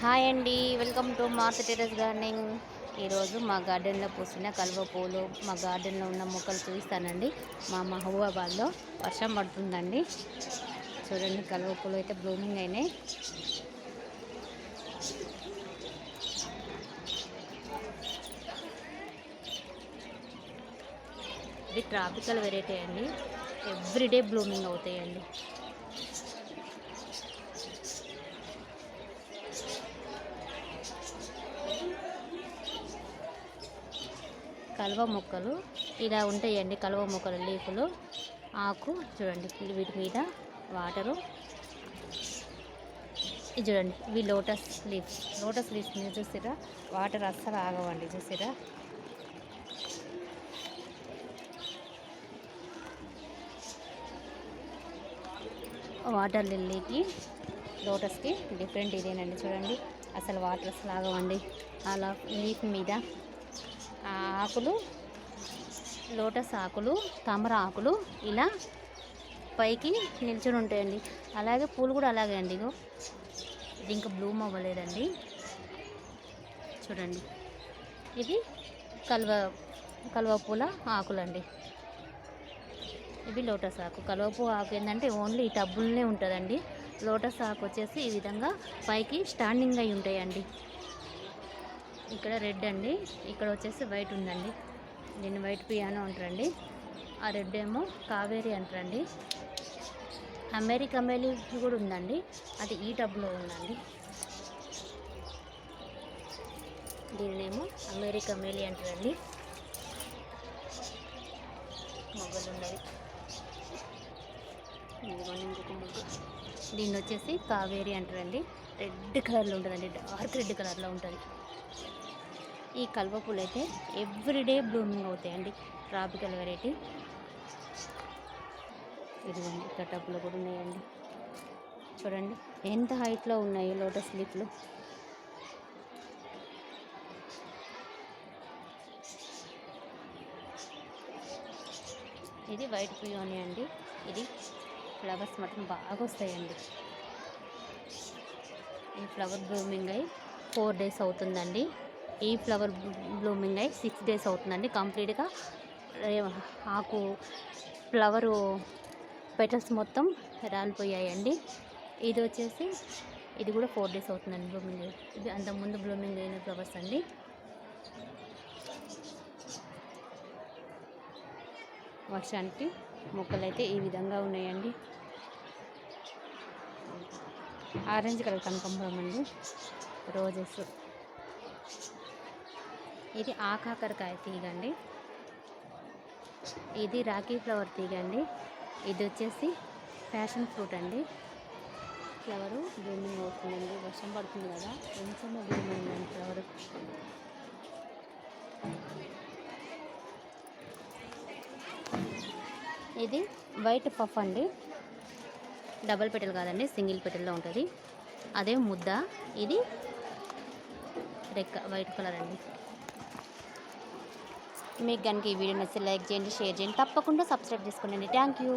Hi అండి welcome to Martha terrace gardening. ఈరోజు మా గార్డెన్లో పూసిన కలువ పూలు మా గార్డెన్లో ఉన్న మొక్కలు చూపిస్తానండి. మా మహబూబాబాద్లో వర్షం పడుతుందండి. చూడండి కలువ పూలు అయితే బ్లూమింగ్ అయినాయి. ఇది ట్రాపికల్ వెరైటీ అండి. ఎవ్రీడే బ్లూమింగ్ అవుతాయండి. కలువ మొక్కలు ఇలా ఉంటాయండి కలువ మొక్కలు లీఫులు. ఆకు చూడండి వీటి మీద వాటరు. ఇది చూడండి ఇవి లోటస్ లీవ్స్. లోటస్ లీవ్స్ మీద చూసిరా? వాటర్ అస్సలు ఆగవండి చూసిరా? వాటర్ లిల్లీకి లోటస్కి డిఫరెంట్ ఇదేనండి చూడండి. అసలు వాటర్ అసలు ఆగవండి. అలా లీఫ్ మీద ఆకులు లోటస్ ఆకులు తామర ఆకులు ఇలా పైకి నిల్చొని ఉంటాయండి. అలాగే పూలు కూడా అలాగే అండి ఇగో. ఇది ఇంకా బ్లూమ్ అవ్వలేదండి. చూడండి. ఇది కలువ కలువపూల ఆకులండి. ఇది లోటస్ ఆకు. కలువపూ ఆకు ఏంటంటే ఓన్లీ ఈ ఉంటుందండి. లోటస్ ఆకు వచ్చేసి ఈ విధంగా పైకి స్టాండింగ్ అయి ఉంటాయండి. ఇక్కడ రెడ్ అండి. ఇక్కడ వచ్చేసి వైట్ ఉందండి. దీన్ని వైట్ పియానో అంటారండి. ఆ రెడ్ ఏమో కావేరి అంటారండి. అమెరికా కూడా ఉందండి. అది ఈ టబ్లో ఉందండి. దీన్నేమో అమెరికా మేలి అంటారండి మొగ్గలు ఉన్నది ఇంకొక ముగ్గు. దీన్ని వచ్చేసి కావేరి అంటారండి. రెడ్ కలర్లో ఉంటుందండి. డార్క్ రెడ్ కలర్లో ఉంటుంది. ఈ కలువ పూలు అయితే ఎవ్రీడే బ్లూమింగ్ అవుతాయండి. ట్రాపికల్ వెరైటీ ఇదిగోండి ఇక్కడ టబ్బులు కూడా ఉన్నాయండి. చూడండి ఎంత హైట్లో ఉన్నాయి లోటస్ లీఫ్లు ఇది వైట్ పియోని అండి. ఇది ఫ్లవర్స్ మటన్ బాగా వస్తాయండి. ఈ ఫ్లవర్ బ్లూమింగ్ అయి ఫోర్ డేస్ అవుతుందండి. ఈ ఫ్లవర్ బ్లూమింగ్ అయి సిక్స్ డేస్ అవుతుందండి. కంప్లీట్గా ఆకు ఫ్లవరు పెటల్స్ మొత్తం రాలిపోయాయండి. ఇది వచ్చేసి ఇది కూడా ఫోర్ డేస్ అవుతుందండి బ్లూమింగ్ ఇది అంతకుముందు బ్లూమింగ్ అయిన ఫ్లవర్స్ అండి. వర్షానికి మొక్కలు అయితే ఈ విధంగా ఉన్నాయండి. ఆరెంజ్ కలర్ కనకంబరం అండి. రోజెస్. ఇది ఆకాకరకాయ తీగ అండి ఇది రాఖీ ఫ్లవర్ తీగ అండి ఇది వచ్చేసి ప్యాషన్ ఫ్రూట్ అండి. ఫ్లవరు బ్లూమింగ్ అవుతుందండి. వర్షం పడుతుంది కదా. కొంచెం బ్లూమింగ్ అండి ఫ్లవర్. ఇది వైట్ పఫ్ అండి. డబల్ పెటల్ కాదండి. సింగిల్ పెటల్లో ఉంటుంది. అదే ముద్ద. ఇది రెక్క వైట్ కలర్ అండి. మీకు కనుక ఈ వీడియో నచ్చితే లైక్ చేయండి షేర్ చేయండి. తప్పకుండా సబ్స్క్రైబ్ చేసుకోండి థ్యాంక్ యూ.